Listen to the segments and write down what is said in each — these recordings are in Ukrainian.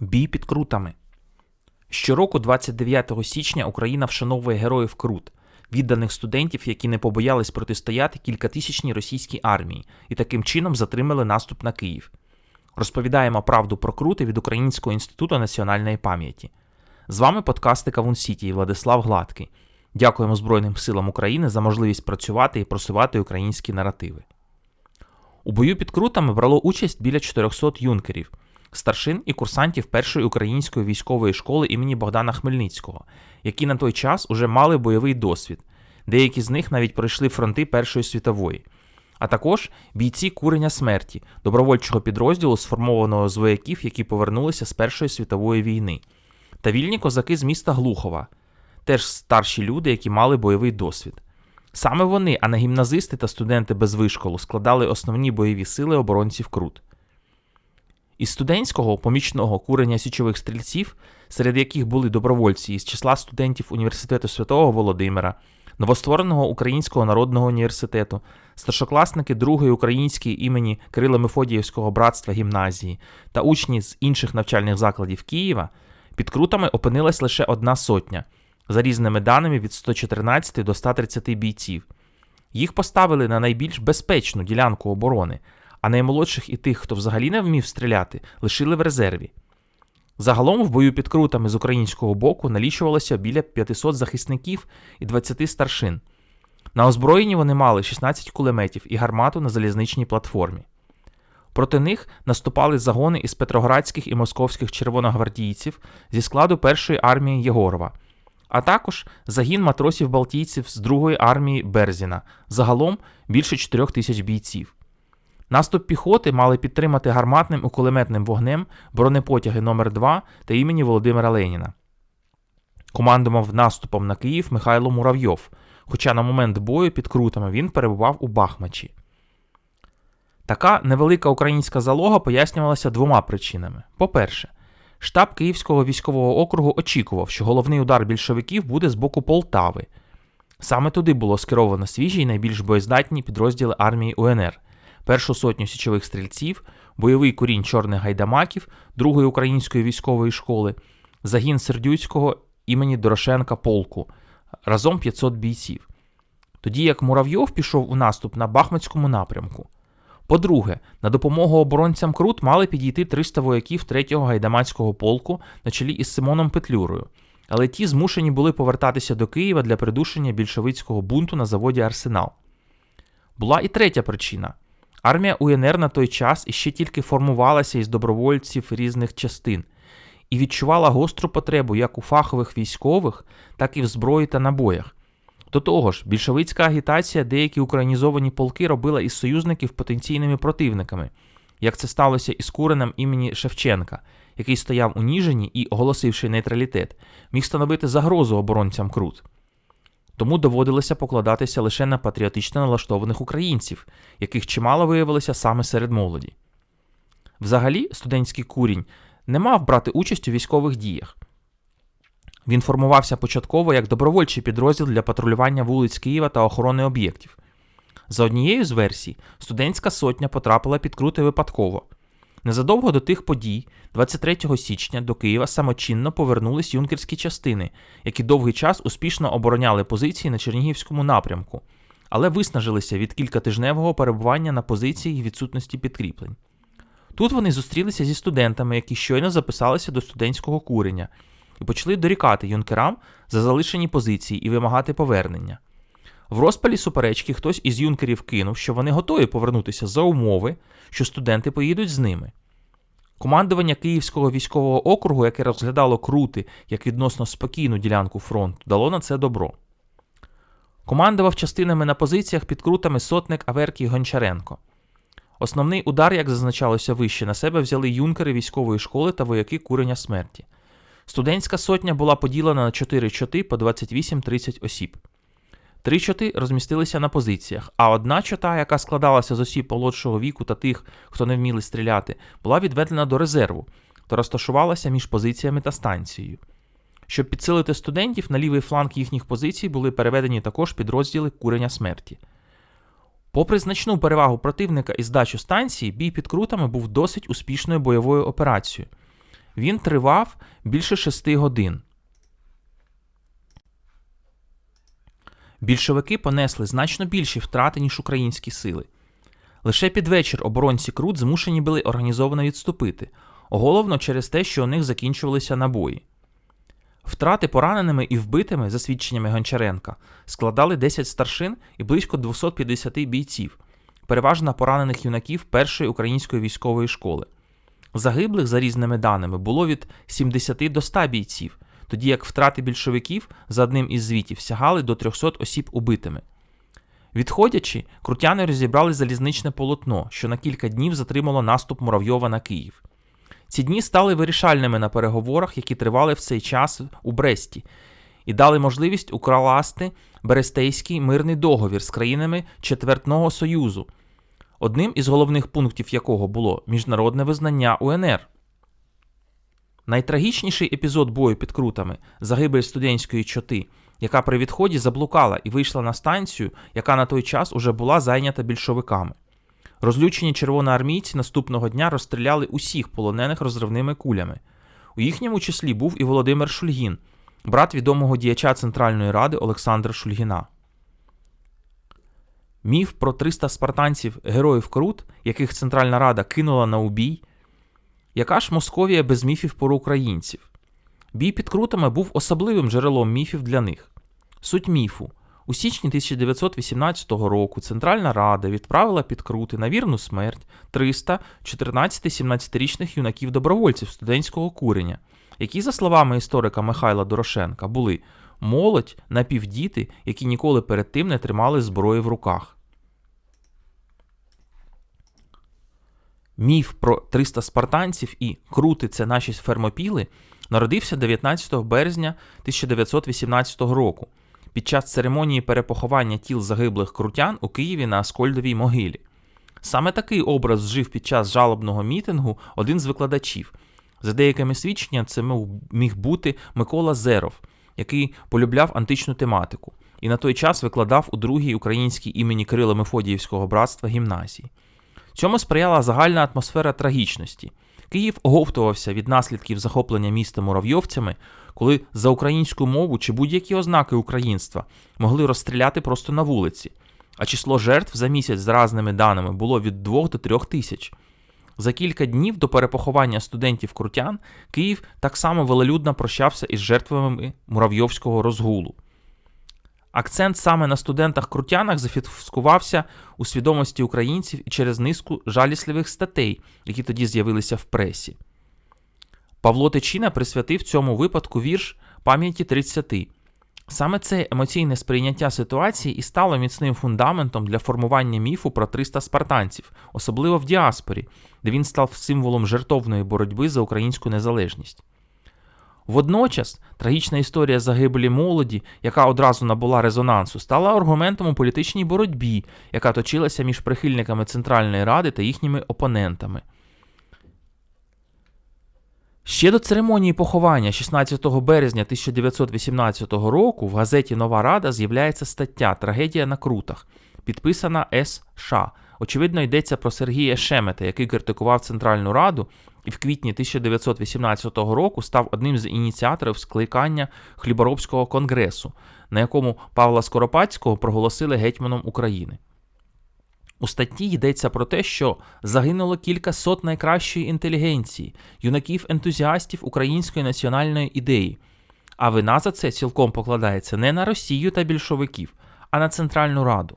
Бій під крутами. Щороку, 29 січня, Україна вшановує героїв Крут, відданих студентів, які не побоялись протистояти кількатисячній російській армії і таким чином затримали наступ на Київ. Розповідаємо правду про крути від Українського інституту національної пам'яті. З вами подкасти Кавун Сіті і Владислав Гладкий. Дякуємо Збройним силам України за можливість працювати і просувати українські наративи. У бою під крутами брало участь біля 400 юнкерів, старшин і курсантів першої української військової школи імені Богдана Хмельницького, які на той час уже мали бойовий досвід. Деякі з них навіть пройшли фронти Першої світової, а також бійці курення смерті, добровольчого підрозділу, сформованого з вояків, які повернулися з Першої світової війни, та вільні козаки з міста Глухова, теж старші люди, які мали бойовий досвід. Саме вони, а не гімназисти та студенти без вишколу, складали основні бойові сили оборонців Крут. Із студентського помічного курення січових стрільців, серед яких були добровольці із числа студентів Університету Святого Володимира, новоствореного Українського народного університету, старшокласники другої української імені Кирила Мефодіївського братства гімназії та учні з інших навчальних закладів Києва, під крутами опинилась лише одна сотня, за різними даними від 114 до 130 бійців. Їх поставили на найбільш безпечну ділянку оборони, а наймолодших і тих, хто взагалі не вмів стріляти, лишили в резерві. Загалом в бою під крутами з українського боку налічувалося біля 500 захисників і 20 старшин. На озброєнні вони мали 16 кулеметів і гармату на залізничній платформі. Проти них наступали загони із петроградських і московських червоногвардійців зі складу першої армії Єгорова, а також загін матросів-балтійців з другої армії Берзіна, загалом більше 4 тисяч бійців. Наступ піхоти мали підтримати гарматним і кулеметним вогнем бронепотяги номер 2 та імені Володимира Леніна. Командував наступом на Київ Михайло Муравйов, хоча на момент бою під крутами він перебував у Бахмачі. Така невелика українська залога пояснювалася двома причинами. По-перше, штаб Київського військового округу очікував, що головний удар більшовиків буде з боку Полтави. Саме туди було скеровано свіжі і найбільш боєздатні підрозділи армії УНР, першу сотню січових стрільців, бойовий курінь чорних гайдамаків, другої української військової школи, загін Сердюцького імені Дорошенка полку, разом 500 бійців. Тоді як Муравйов пішов у наступ на Бахмутському напрямку. По-друге, на допомогу оборонцям Крут мали підійти 300 вояків 3-го гайдамацького полку на чолі із Симоном Петлюрою, але ті змушені були повертатися до Києва для придушення більшовицького бунту на заводі Арсенал. Була і третя причина. Армія УНР на той час іще тільки формувалася із добровольців різних частин і відчувала гостру потребу як у фахових військових, так і в зброї та набоях. До того ж, більшовицька агітація деякі українізовані полки робила із союзників потенційними противниками, як це сталося із Куренем імені Шевченка, який стояв у Ніжині і, оголосивши нейтралітет, міг становити загрозу оборонцям Крут. Тому доводилося покладатися лише на патріотично налаштованих українців, яких чимало виявилося саме серед молоді. Взагалі, студентський курінь не мав брати участь у військових діях. Він формувався початково як добровольчий підрозділ для патрулювання вулиць Києва та охорони об'єктів. За однією з версій, студентська сотня потрапила під крути випадково. Незадовго до тих подій, 23 січня, до Києва самочинно повернулись юнкерські частини, які довгий час успішно обороняли позиції на Чернігівському напрямку, але виснажилися від кількатижневого перебування на позиції і відсутності підкріплень. Тут вони зустрілися зі студентами, які щойно записалися до студентського курення, і почали дорікати юнкерам за залишені позиції і вимагати повернення. В розпалі суперечки хтось із юнкерів кинув, що вони готові повернутися за умови, що студенти поїдуть з ними. Командування Київського військового округу, яке розглядало крути як відносно спокійну ділянку фронту, дало на це добро. Командував частинами на позиціях під крутами сотник Аверкій Гончаренко. Основний удар, як зазначалося вище, на себе взяли юнкери військової школи та вояки курення смерті. Студентська сотня була поділена на 4 чоти по 28-30 осіб. Три чоти розмістилися на позиціях, а одна чота, яка складалася з осіб молодшого віку та тих, хто не вміли стріляти, була відведена до резерву та розташувалася між позиціями та станцією. Щоб підсилити студентів, на лівий фланг їхніх позицій були переведені також підрозділи курення смерті. Попри значну перевагу противника і здачу станції, бій під крутами був досить успішною бойовою операцією. Він тривав більше шести годин. Більшовики понесли значно більші втрати, ніж українські сили. Лише під вечір оборонці Крут змушені були організовано відступити, головно через те, що у них закінчувалися набої. Втрати пораненими і вбитими, за свідченнями Гончаренка, складали 10 старшин і близько 250 бійців, переважно поранених юнаків першої української військової школи. Загиблих, за різними даними, було від 70 до 100 бійців, тоді як втрати більшовиків за одним із звітів сягали до 300 осіб убитими. Відходячи, крутяни розібрали залізничне полотно, що на кілька днів затримало наступ Муравйова на Київ. Ці дні стали вирішальними на переговорах, які тривали в цей час у Бресті, і дали можливість укласти Берестейський мирний договір з країнами Четвертного Союзу, одним із головних пунктів якого було міжнародне визнання УНР. Найтрагічніший епізод бою під крутами загибель студентської чоти, яка при відході заблукала і вийшла на станцію, яка на той час уже була зайнята більшовиками. Розлючені червоноармійці наступного дня розстріляли усіх полонених розривними кулями. У їхньому числі був і Володимир Шульгін, брат відомого діяча Центральної Ради Олександра Шульгіна. Міф про 300 спартанців героїв Крут, яких Центральна Рада кинула на убій. Яка ж Московія без міфів про українців? Бій під крутами був особливим джерелом міфів для них. Суть міфу. У січні 1918 року Центральна Рада відправила під крути на вірну смерть 300 14-17-річних юнаків-добровольців студентського курення, які, за словами історика Михайла Дорошенка, були молодь, напівдіти, які ніколи перед тим не тримали зброї в руках. Міф про 300 спартанців і крути це наші фермопіли народився 19 березня 1918 року під час церемонії перепоховання тіл загиблих крутян у Києві на Аскольдовій могилі. Саме такий образ жив під час жалобного мітингу один з викладачів. За деякими свідченнями, це міг бути Микола Зеров, який полюбляв античну тематику, і на той час викладав у другій українській імені Кирила Мефодіївського братства гімназії. Цьому сприяла загальна атмосфера трагічності. Київ оговтувався від наслідків захоплення міста муравйовцями, коли за українську мову чи будь-які ознаки українства могли розстріляти просто на вулиці, а число жертв за місяць за разними даними було від 2 до 3 тисяч. За кілька днів до перепоховання студентів крутян Київ так само велелюдно прощався із жертвами муравйовського розгулу. Акцент саме на студентах-крутянах зафіксувався у свідомості українців і через низку жалісливих статей, які тоді з'явилися в пресі. Павло Тичина присвятив цьому випадку вірш пам'яті 30. Саме це емоційне сприйняття ситуації і стало міцним фундаментом для формування міфу про 300 спартанців, особливо в діаспорі, де він став символом жертовної боротьби за українську незалежність. Водночас трагічна історія загибелі молоді, яка одразу набула резонансу, стала аргументом у політичній боротьбі, яка точилася між прихильниками Центральної Ради та їхніми опонентами. Ще до церемонії поховання 16 березня 1918 року в газеті Нова Рада з'являється стаття Трагедія на крутах, підписана С. Ша. Очевидно, йдеться про Сергія Шемета, який критикував Центральну Раду і в квітні 1918 року став одним з ініціаторів скликання Хліборобського конгресу, на якому Павла Скоропадського проголосили гетьманом України. У статті йдеться про те, що загинуло кілька сот найкращої інтелігенції, юнаків-ентузіастів української національної ідеї. А вина за це цілком покладається не на Росію та більшовиків, а на Центральну Раду.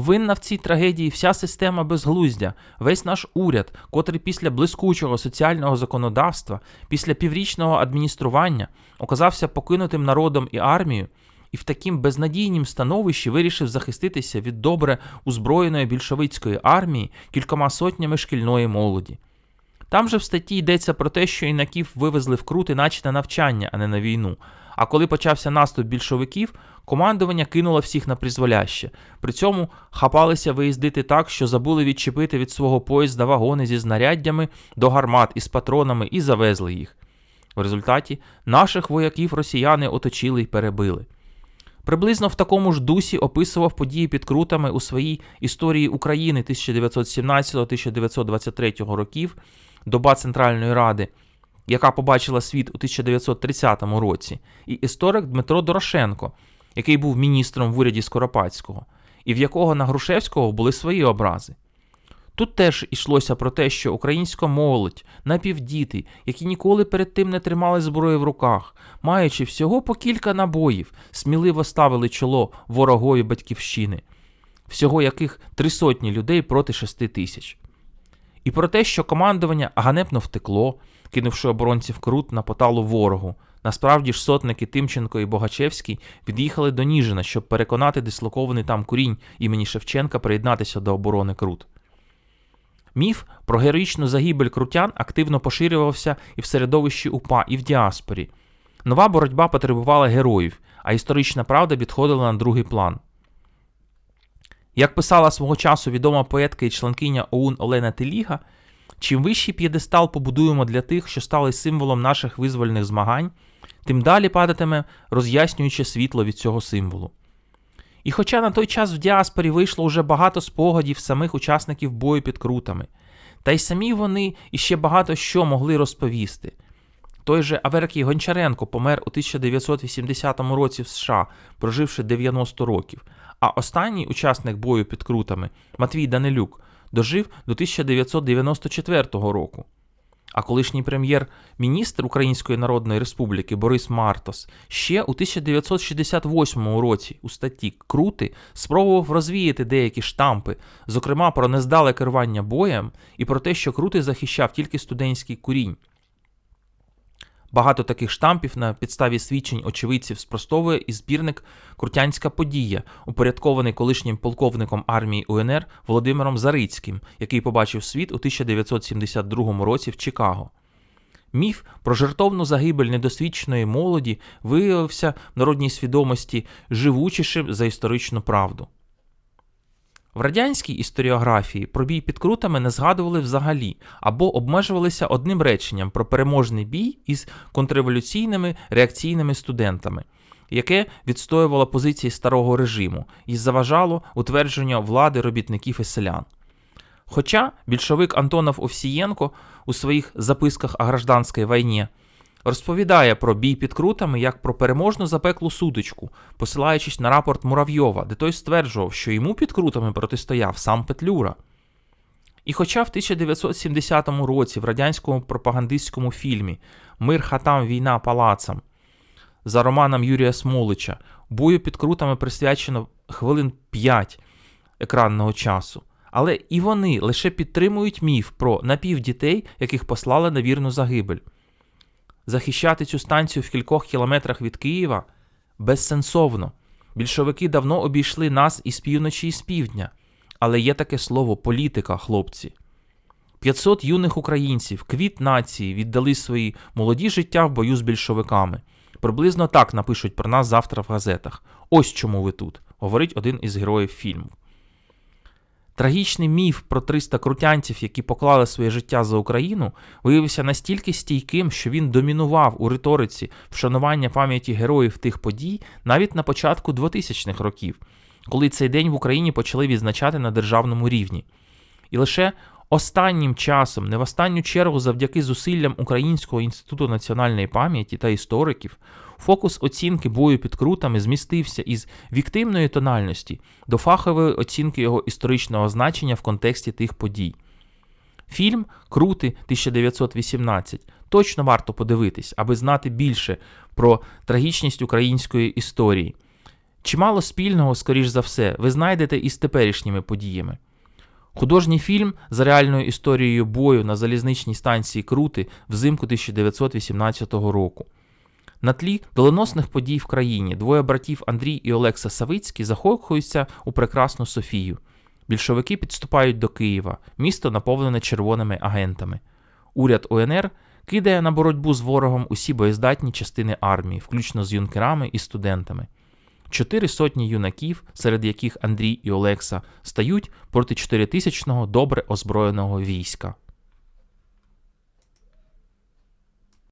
Винна в цій трагедії вся система безглуздя, весь наш уряд, котрий після блискучого соціального законодавства, після піврічного адміністрування оказався покинутим народом і армією, і в таким безнадійнім становищі вирішив захиститися від добре узброєної більшовицької армії кількома сотнями шкільної молоді. Там же в статті йдеться про те, що інаків вивезли в крути наче на навчання, а не на війну. А коли почався наступ більшовиків, командування кинуло всіх на призволяще. При цьому хапалися виїздити так, що забули відчепити від свого поїзда вагони зі знаряддями до гармат із патронами і завезли їх. В результаті наших вояків росіяни оточили й перебили. Приблизно в такому ж дусі описував події під крутами у своїй історії України 1917-1923 років, доба Центральної Ради яка побачила світ у 1930 році, і історик Дмитро Дорошенко, який був міністром в уряді Скоропадського, і в якого на Грушевського були свої образи. Тут теж йшлося про те, що українська молодь, напівдіти, які ніколи перед тим не тримали зброї в руках, маючи всього по кілька набоїв, сміливо ставили чоло ворогові батьківщини, всього яких три сотні людей проти шести тисяч. І про те, що командування ганебно втекло, кинувши оборонців крут на поталу ворогу. Насправді ж сотники Тимченко і Богачевський від'їхали до Ніжина, щоб переконати дислокований там курінь імені Шевченка приєднатися до оборони Крут. Міф про героїчну загибель крутян активно поширювався і в середовищі УПА, і в діаспорі. Нова боротьба потребувала героїв, а історична правда відходила на другий план. Як писала свого часу відома поетка і членкиня ОУН Олена Теліга, чим вищий п'єдестал побудуємо для тих, що стали символом наших визвольних змагань, тим далі падатиме роз'яснююче світло від цього символу. І хоча на той час в діаспорі вийшло вже багато спогадів самих учасників бою під крутами, та й самі вони іще багато що могли розповісти. Той же Аверкій Гончаренко помер у 1980 році в США, проживши 90 років, а останній учасник бою під крутами Матвій Данилюк дожив до 1994 року. А колишній прем'єр-міністр Української Народної Республіки Борис Мартос ще у 1968 році у статті Крути спробував розвіяти деякі штампи, зокрема про нездале керування боєм і про те, що Крути захищав тільки студентський курінь. Багато таких штампів на підставі свідчень очевидців спростовує і збірник Крутянська подія, упорядкований колишнім полковником армії УНР Володимиром Зарицьким, який побачив світ у 1972 році в Чикаго. Міф про жертовну загибель недосвідченої молоді виявився в народній свідомості живучішим за історичну правду. В радянській історіографії про бій під крутами не згадували взагалі або обмежувалися одним реченням про переможний бій із контрреволюційними реакційними студентами, яке відстоювало позиції старого режиму і заважало утвердженню влади робітників і селян. Хоча більшовик Антонов Овсієнко у своїх записках о гражданській війні розповідає про бій під крутами як про переможну запеклу сутичку, посилаючись на рапорт Муравйова, де той стверджував, що йому під крутами протистояв сам Петлюра. І хоча в 1970 році в радянському пропагандистському фільмі Мир хатам війна палацам за романом Юрія Смолича бою під крутами присвячено хвилин 5 екранного часу. Але і вони лише підтримують міф про напівдітей, яких послали на вірну загибель. Захищати цю станцію в кількох кілометрах від Києва безсенсовно. Більшовики давно обійшли нас із півночі і з півдня. Але є таке слово політика, хлопці. 500 юних українців, квіт нації, віддали свої молоді життя в бою з більшовиками. Приблизно так напишуть про нас завтра в газетах. Ось чому ви тут, говорить один із героїв фільму. Трагічний міф про 300 крутянців, які поклали своє життя за Україну, виявився настільки стійким, що він домінував у риториці вшанування пам'яті героїв тих подій навіть на початку 2000-х років, коли цей день в Україні почали відзначати на державному рівні. І лише останнім часом, не в останню чергу, завдяки зусиллям Українського інституту національної пам'яті та істориків, фокус оцінки бою під крутами змістився із віктивної тональності до фахової оцінки його історичного значення в контексті тих подій. Фільм Крути 1918 точно варто подивитись, аби знати більше про трагічність української історії. Чимало спільного, скоріш за все, ви знайдете із теперішніми подіями. Художній фільм за реальною історією бою на залізничній станції Крути взимку 1918 року. На тлі доленосних подій в країні двоє братів Андрій і Олекса Савицькі захоплюються у прекрасну Софію. Більшовики підступають до Києва, місто наповнене червоними агентами. Уряд УНР кидає на боротьбу з ворогом усі боєздатні частини армії, включно з юнкерами і студентами. Чотири сотні юнаків, серед яких Андрій і Олекса, стають проти чотиритисячного добре озброєного війська.